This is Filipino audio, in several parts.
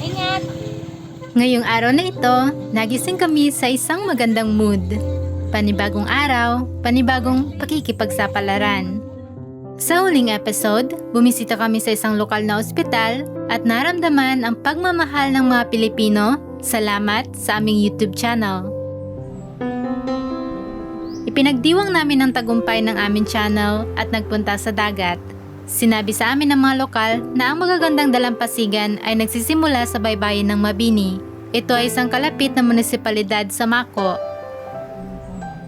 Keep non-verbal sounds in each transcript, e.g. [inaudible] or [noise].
Ingat! Ngayong araw na ito, nagising kami sa isang magandang mood. Panibagong araw, panibagong pakikipagsapalaran. Sa huling episode, bumisita kami sa isang lokal na ospital at naramdaman ang pagmamahal ng mga Pilipino. Salamat sa aming YouTube channel. Ipinagdiwang namin ang tagumpay ng aming channel at nagpunta sa dagat. Sinabi sa amin ng mga lokal na ang magagandang dalampasigan ay nagsisimula sa baybayin ng Mabini. Ito ay isang kalapit na munisipalidad sa Mako.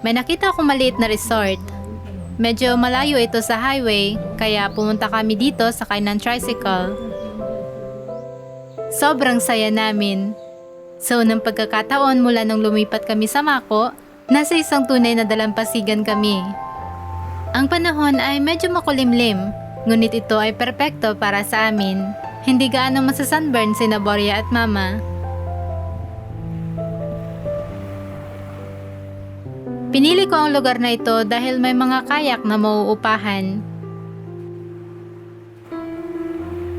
May nakita akong maliit na resort. Medyo malayo ito sa highway, kaya pumunta kami dito sa ng tricycle. Sobrang saya namin. Sa unang pagkakataon mula nung lumipat kami sa Mako, nasa isang tunay na dalampasigan kami. Ang panahon ay medyo makulimlim, ngunit ito ay perpekto para sa amin. Hindi gaano masasunburn si Naboria at Mama. Pinili ko ang lugar na ito dahil may mga kayak na mauupahan.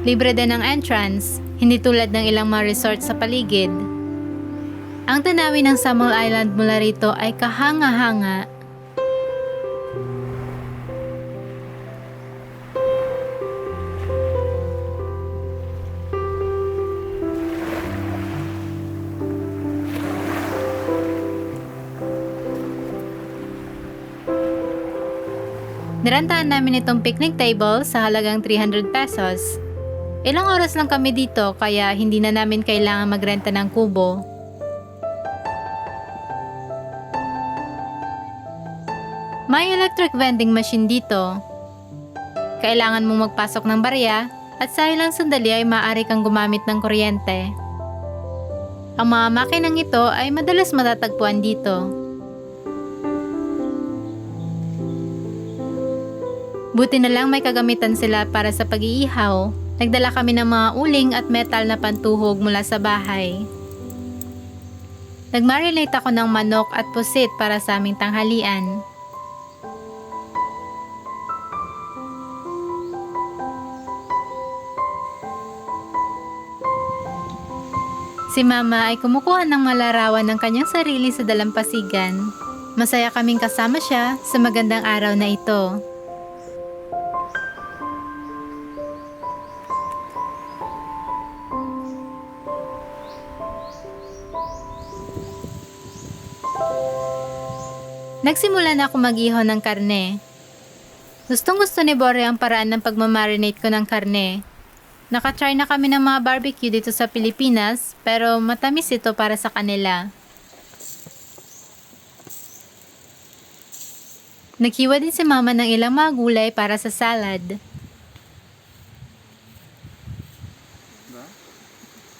Libre din ang entrance, hindi tulad ng ilang mga resort sa paligid. Ang tanawin ng Samuel Island mula rito ay kahanga-hanga. Nirantahan namin itong picnic table sa halagang 300 pesos. Ilang oras lang kami dito kaya hindi na namin kailangan magrenta ng kubo. May electric vending machine dito. Kailangan mong magpasok ng barya at sa ilang sandali ay maaari kang gumamit ng kuryente. Ang mga makinang ito ay madalas matatagpuan dito. Buti na lang may kagamitan sila para sa pag-iihaw. Nagdala kami ng mga uling at metal na pantuhog mula sa bahay. Nagmarinate ako ng manok at pusit para sa aming tanghalian. Si Mama ay kumukuha ng malarawan ng kanyang sarili sa dalampasigan. Masaya kaming kasama siya sa magandang araw na ito. Nagsimula na ako mag-ihaw ng karne. Gustong gusto ni Bore ang paraan ng pagmamarinate ko ng karne. Nakatry na kami ng mga barbecue dito sa Pilipinas, pero matamis ito para sa kanila. Naghiwa din si mama ng ilang mga gulay para sa salad.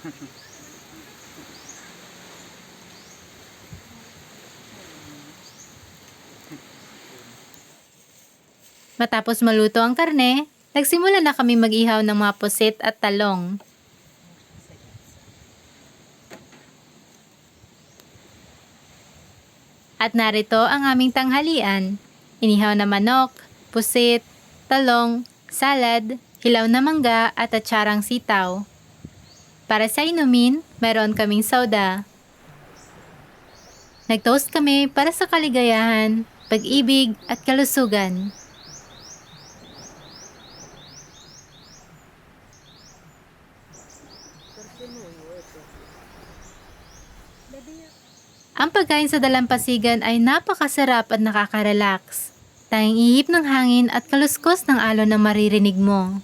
[laughs] Matapos maluto ang karne, nagsimula na kami mag-ihaw ng mga pusit at talong. At narito ang aming tanghalian. Inihaw na manok, pusit, talong, salad, hilaw na mangga at atsarang sitaw. Para sa inumin, meron kaming soda. Nagtoast kami para sa kaligayahan, pag-ibig at kalusugan. Ang pagkain sa dalampasigan ay napakasarap at nakaka-relax. Tanging ihip ng hangin at kaluskos ng alon na maririnig mo.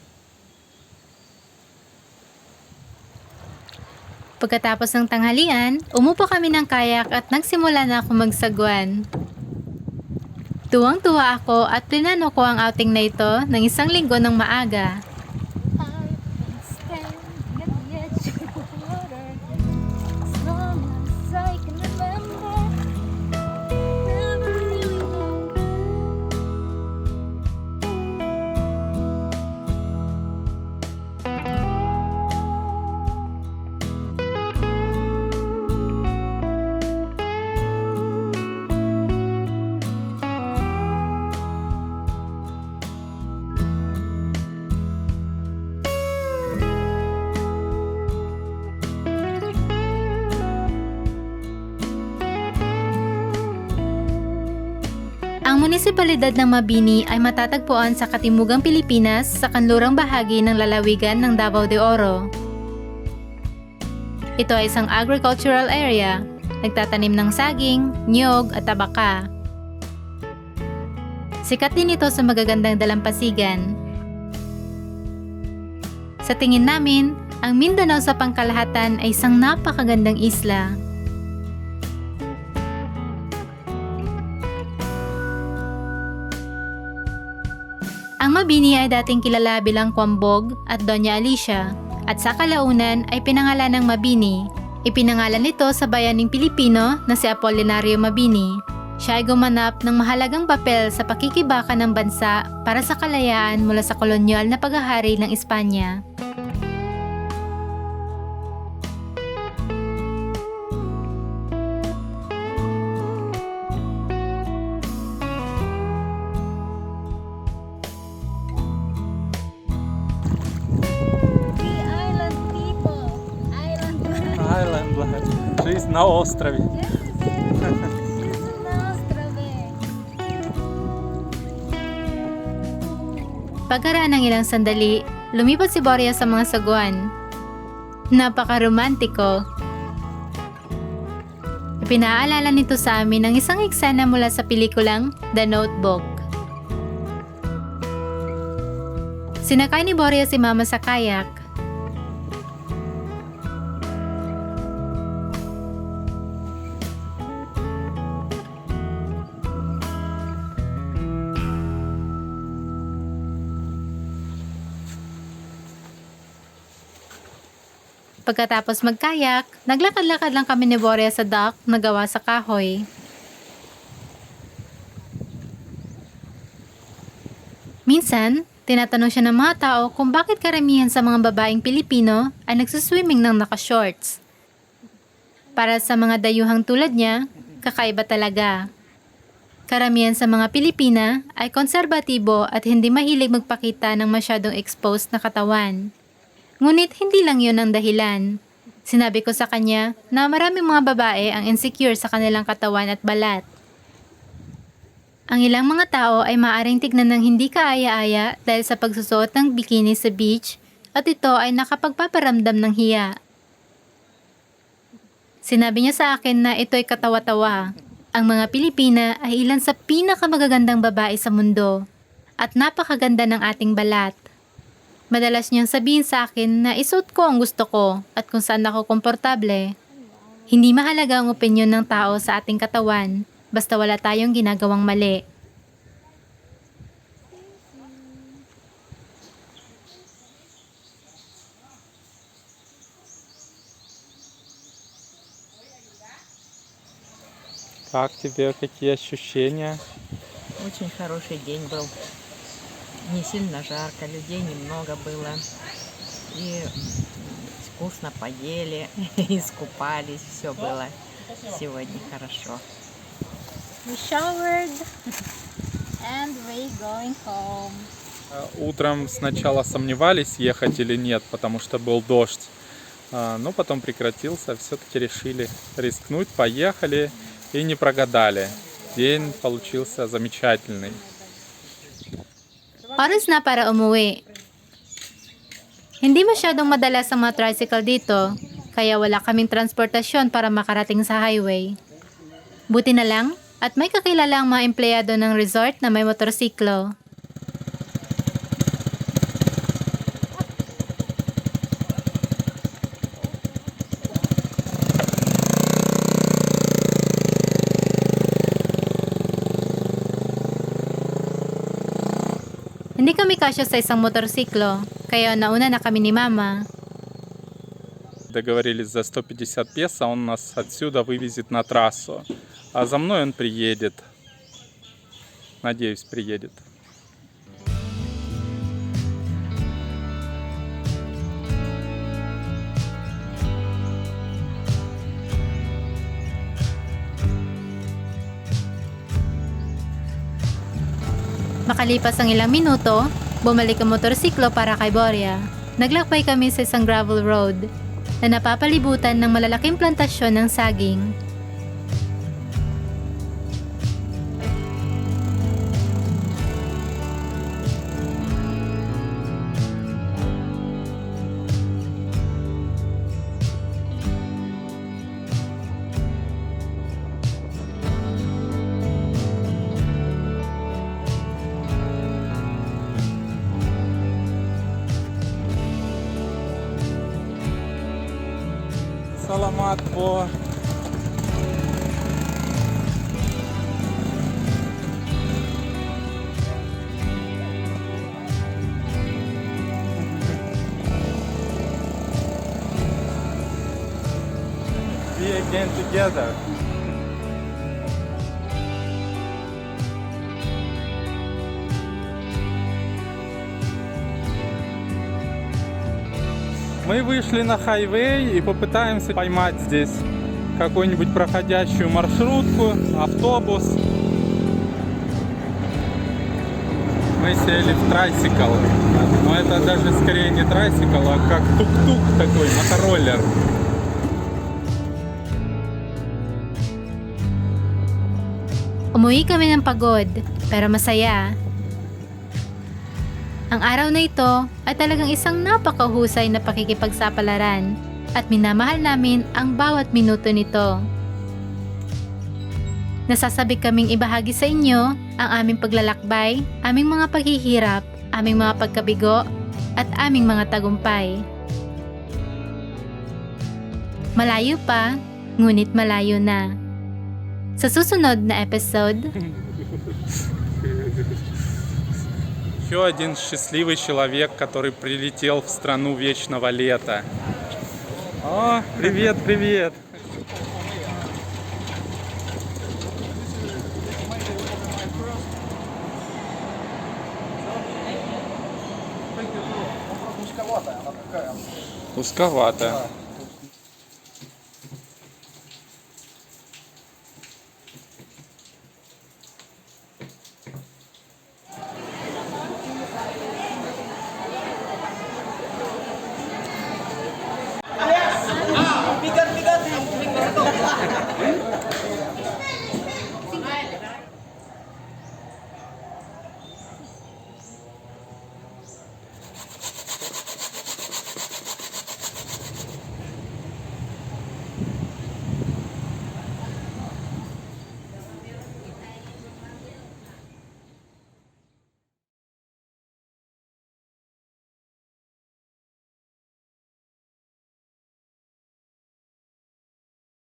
Pagkatapos ng tanghalian, umupo kami ng kayak at nagsimula na ako magsagwan. Tuwang-tuwa ako at plinano ko ang outing na ito ng isang linggo ng maaga. Munisipalidad ng Mabini ay matatagpuan sa Katimugang Pilipinas sa kanlurang bahagi ng lalawigan ng Davao de Oro. Ito ay isang agricultural area, nagtatanim ng saging, niyog at tabaka. Sikat din ito sa magagandang dalampasigan. Sa tingin namin, ang Mindanao sa pangkalahatan ay isang napakagandang isla. Ang Mabini ay dating kilala bilang Kwambog at Doña Alicia at sa kalaunan ay pinangalan ng Mabini. Ipinangalan nito sa bayaning Pilipino na si Apolinario Mabini. Siya ay gumanap ng mahalagang papel sa pakikibaka ng bansa para sa kalayaan mula sa kolonyal na paghahari ng Espanya. на острове. Жизнь на острове. Pagkaraan ng ilang sandali, lumipat si Boria sa mga saguan. Napaka-romantiko. Pinaalala nito sa amin ang isang eksena mula sa pelikulang The Notebook. Sinakay ni Boria si Mama sa kayak. Pagkatapos magkayak, naglakad-lakad lang kami ni Boria sa dock na gawa sa kahoy. Minsan, tinatanong siya ng mga tao kung bakit karamihan sa mga babaeng Pilipino ay nagsuswimming ng naka-shorts. Para sa mga dayuhang tulad niya, kakaiba talaga. Karamihan sa mga Pilipina ay konserbatibo at hindi mahilig magpakita ng masyadong exposed na katawan. Ngunit hindi lang yun ang dahilan. Sinabi ko sa kanya na maraming mga babae ang insecure sa kanilang katawan at balat. Ang ilang mga tao ay maaring tignan ng hindi kaaya-aya dahil sa pagsusuot ng bikini sa beach at ito ay nakapagpaparamdam ng hiya. Sinabi niya sa akin na ito ay katawa-tawa. Ang mga Pilipina ay ilan sa pinakamagagandang babae sa mundo at napakaganda ng ating balat. Madalas niyang sabihin sa akin na isuot ko ang gusto ko at kung saan ako komportable. Hindi mahalaga ang opinyon ng tao sa ating katawan, basta wala tayong ginagawang mali. Как тебе, какие ощущения? Очень хороший день был. Не сильно жарко, людей немного было. И вкусно поели, [laughs] искупались, все было сегодня хорошо. We showered and we going home. Э, Утром сначала сомневались, ехать или нет, потому что был дождь. А, Но потом прекратился, все-таки решили рискнуть, поехали и не прогадали. День получился замечательный. Oras na para umuwi. Hindi masyadong madalas ang mga tricycle dito, kaya wala kaming transportasyon para makarating sa highway. Buti na lang, at may kakilala ang mga empleyado ng resort na may motorsiklo. Hindi kami kasya sa isang motorsiklo, kaya nauna na kami ni Mama. Договорились за 150 песо, он нас отсюда вывезет на трассу. А за мной он приедет. Надеюсь, приедет. Makalipas ang ilang minuto, bumalik ang motorsiklo para kay Boria. Naglakbay kami sa isang gravel road na napapalibutan ng malalaking plantasyon ng saging. формат по be again together. Мы вышли на хайвей и попытаемся поймать здесь какую-нибудь проходящую маршрутку, автобус. Мы сели в трайсикл. Но это даже скорее не трайсикл, а как тук-тук такой, мотороллер. Umuwi kami ng pagod, pero masaya. Ang araw na ito ay talagang isang napakahusay na pakikipagsapalaran at minamahal namin ang bawat minuto nito. Nasasabik kaming ibahagi sa inyo ang aming paglalakbay, aming mga paghihirap, aming mga pagkabigo, at aming mga tagumpay. Malayo pa, ngunit malayo na. Sa susunod na episode, [laughs] Еще один счастливый человек, который прилетел в страну вечного лета. О, привет, привет. Узковатая.